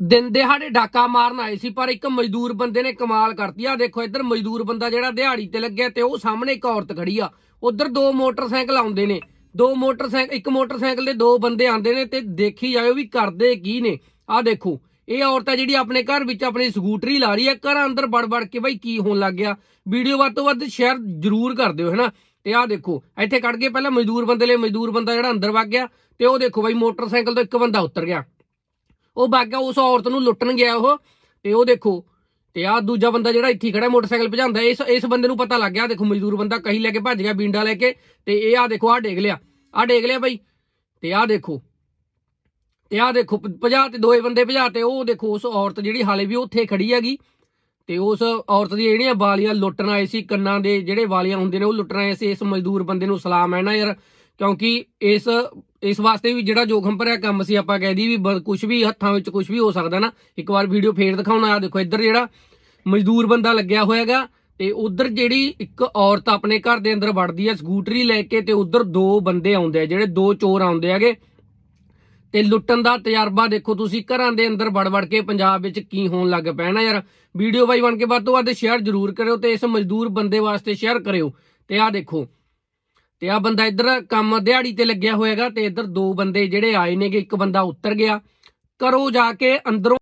ਦਿਨ ਦਿਹਾੜੇ ਡਾਕਾ ਮਾਰਨ ਆਏ ਸੀ, ਪਰ ਇੱਕ ਮਜ਼ਦੂਰ ਬੰਦੇ ਨੇ ਕਮਾਲ ਕਰਤੀ। ਆ ਦੇਖੋ, ਇੱਧਰ ਮਜ਼ਦੂਰ ਬੰਦਾ ਜਿਹੜਾ ਦਿਹਾੜੀ ਤੇ ਲੱਗਿਆ ਤੇ ਉਹ ਸਾਹਮਣੇ ਇੱਕ ਔਰਤ ਖੜੀ ਆ। ਉਧਰ ਦੋ ਮੋਟਰਸਾਈਕਲ ਆਉਂਦੇ ਨੇ। ਦੋ ਮੋਟਰਸਾਈਕਲ, ਇੱਕ ਮੋਟਰਸਾਈਕਲ ਦੇ ਦੋ ਬੰਦੇ ਆਉਂਦੇ ਨੇ ਤੇ ਦੇਖੀ ਜਾਇਓ ਵੀ ਕਰਦੇ ਕੀ ਨੇ। ਆ ਦੇਖੋ, ਇਹ ਔਰਤ ਆ ਜਿਹੜੀ ਆਪਣੇ ਘਰ ਵਿੱਚ ਆਪਣੀ ਸਕੂਟਰੀ ਲਾ ਰਹੀ ਹੈ ਘਰ ਅੰਦਰ ਵੜ ਵੜ ਕੇ ਬਈ ਕੀ ਹੋਣ ਲੱਗ ਗਿਆ। ਵੀਡੀਓ ਵੱਧ ਤੋਂ ਵੱਧ ਸ਼ੇਅਰ ਜ਼ਰੂਰ ਕਰ ਦਿਓ, ਹੈਨਾ? ਤੇ ਆਹ ਦੇਖੋ, ਇੱਥੇ ਕੱਢ ਕੇ ਪਹਿਲਾਂ ਮਜ਼ਦੂਰ ਬੰਦੇ ਲਈ ਮਜ਼ਦੂਰ ਬੰਦਾ ਜਿਹੜਾ ਅੰਦਰ ਵਗ ਗਿਆ ਤੇ ਉਹ ਦੇਖੋ ਬਈ ਮੋਟਰਸਾਈਕਲ ਤੋਂ ਇੱਕ ਬੰਦਾ ਉਤਰ ਗਿਆ। ਉਹ ਵਗ ਉਸ ਔਰਤ ਨੂੰ ਲੁੱਟਣ ਗਿਆ ਉਹ। ਤੇ ਉਹ ਦੇਖੋ, ਤੇ ਆਹ ਦੂਜਾ ਬੰਦਾ ਜਿਹੜਾ ਇੱਥੇ ਖੜਾ, ਮੋਟਰਸਾਈਕਲ ਭਜਾਉਂਦਾ, ਇਸ ਇਸ ਬੰਦੇ ਨੂੰ ਪਤਾ ਲੱਗ ਗਿਆ। ਦੇਖੋ ਮਜ਼ਦੂਰ ਬੰਦਾ ਕਹੀ ਲੈ ਕੇ ਭੱਜ ਗਿਆ, ਬੀਂਡਾ ਲੈ ਕੇ। ਤੇ ਇਹ ਆ ਦੇਖੋ ਆ ਡੇਗ ਲਿਆ। ਆ ਡੇਗ ਲਿਆ ਬਈ। ਤੇ ਆਹ ਦੇਖੋ, ਤੇ ਆਹ ਦੇਖੋ ਭਜਾ ਤੇ ਦੋਏ ਬੰਦੇ ਭਜਾ ਤੇ ਉਹ ਦੇਖੋ, ਉਸ ਔਰਤ ਜਿਹੜੀ ਹਾਲੇ ਵੀ ਉੱਥੇ ਖੜੀ ਹੈਗੀ। ਤੇ ਉਸ ਔਰਤ ਦੀ ਜਿਹੜੀਆਂ ਵਾਲੀਆਂ ਲੁੱਟਣ ਆਏ ਸੀ, ਕੰਨਾਂ ਦੇ ਜਿਹੜੇ ਵਾਲੀਆਂ ਹੁੰਦੇ ਨੇ, ਉਹ ਲੁੱਟਣ ਆਏ ਸੀ। ਇਸ ਮਜ਼ਦੂਰ ਬੰਦੇ ਨੂੰ ਸਲਾਮ ਹੈ ਨਾ ਯਾਰ, ਕਿਉਂਕਿ ਇਸ ਇਸ ਵਾਸਤੇ ਵੀ ਜਿਹੜਾ ਜੋਖਮ ਭਰਿਆ ਕੰਮ ਸੀ ਆਪਾਂ ਕਹਿ ਦੀ ਵੀ ਕੁਝ ਵੀ ਹੱਥਾਂ ਵਿੱਚ ਕੁਝ ਵੀ ਹੋ ਸਕਦਾ ਨਾ, ਇੱਕ ਵਾਰ ਵੀਡੀਓ ਫੇਰ ਦਿਖਾਉਣਾ ਆ ਦੇਖੋ, ਇੱਧਰ ਜਿਹੜਾ ਮਜ਼ਦੂਰ ਬੰਦਾ ਲੱਗਿਆ ਹੋਇਆਗਾ ਤੇ ਉਧਰ ਜਿਹੜੀ ਇੱਕ ਔਰਤ ਆਪਣੇ ਘਰ ਦੇ ਅੰਦਰ ਵੜਦੀ ਹੈ ਸਕੂਟਰੀ ਲੈ ਕੇ ਤੇ ਉਧਰ ਦੋ ਬੰਦੇ ਆਉਂਦੇ ਆ, ਜਿਹੜੇ ਦੋ ਚੋਰ ਆਉਂਦੇ ਹੈਗੇ ਤੇ ਲੁੱਟਣ ਦਾ ਤਜਰਬਾ ਦੇਖੋ ਤੁਸੀਂ, ਘਰਾਂ ਦੇ ਅੰਦਰ ਵੜ ਵੜ ਕੇ ਪੰਜਾਬ ਵਿੱਚ ਕੀ ਹੋਣ ਲੱਗ ਪੈਣਾ ਯਾਰ। ਵੀਡੀਓ ਬਾਈ ਬਣ ਕੇ ਵੱਧ ਤੋਂ ਵੱਧ ਸ਼ੇਅਰ ਜ਼ਰੂਰ ਕਰਿਓ ਤੇ ਇਸ ਮਜ਼ਦੂਰ ਬੰਦੇ ਵਾਸਤੇ ਸ਼ੇਅਰ ਕਰਿਓ। ਤੇ ਆਹ ਦੇਖੋ ਤੇ ਆ ਬੰਦਾ ਇੱਧਰ ਕੰਮ ਦਿਹਾੜੀ ਤੇ ਲੱਗਿਆ ਹੋਏਗਾ ਤੇ ਇੱਧਰ ਦੋ ਬੰਦੇ ਜਿਹੜੇ ਆਏ ਨੇਗੇ, ਇੱਕ ਬੰਦਾ ਉੱਤਰ ਗਿਆ। ਕਰੋ ਜਾ ਕੇ ਅੰਦਰੋਂ